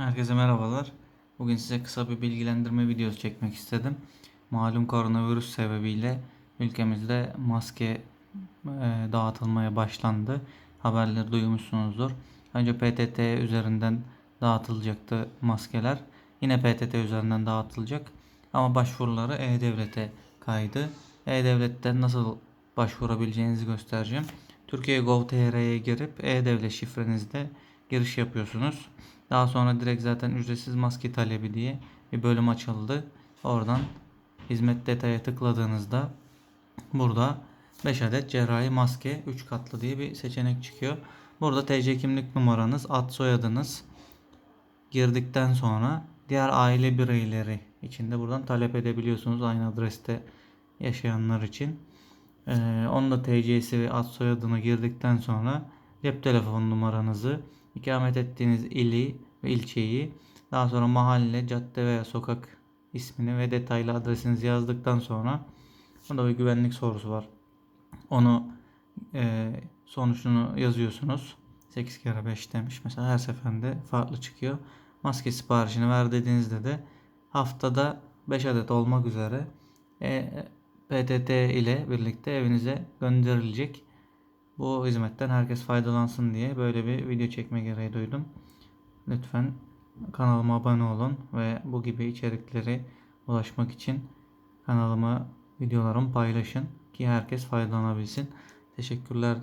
Herkese merhabalar. Bugün size kısa bir bilgilendirme videosu çekmek istedim. Malum koronavirüs sebebiyle ülkemizde maske e, dağıtılmaya başlandı. Haberleri duymuşsunuzdur. Önce PTT üzerinden dağıtılacaktı maskeler. Yine PTT üzerinden dağıtılacak. Ama başvuruları E-Devlet'e kaydı. E-Devlet'ten nasıl başvurabileceğinizi göstereceğim. Türkiye Gov.tr'ye girip E-Devlet şifrenizle giriş yapıyorsunuz. Daha sonra direkt zaten ücretsiz maske talebi diye bir bölüm açıldı. Oradan hizmet detaya tıkladığınızda burada 5 adet cerrahi maske 3 katlı diye bir seçenek çıkıyor. Burada TC kimlik numaranız, ad soyadınız girdikten sonra diğer aile bireyleri için de buradan talep edebiliyorsunuz aynı adreste yaşayanlar için. Ee, onun da TC'si ve ad soyadını girdikten sonra cep telefon numaranızı, ikamet ettiğiniz ili ve ilçeyi, daha sonra mahalle, cadde veya sokak ismini ve detaylı adresinizi yazdıktan sonra burada bir güvenlik sorusu var. Onu e, sonucunu yazıyorsunuz. 8 kere 5 demiş. Mesela her seferinde farklı çıkıyor. Maske siparişini ver dediğinizde de haftada 5 adet olmak üzere e, PTT ile birlikte evinize gönderilecek. Bu hizmetten herkes faydalansın diye böyle bir video çekme gereği duydum. Lütfen kanalıma abone olun ve bu gibi içerikleri ulaşmak için kanalıma videolarımı paylaşın ki herkes faydalanabilsin. Teşekkürler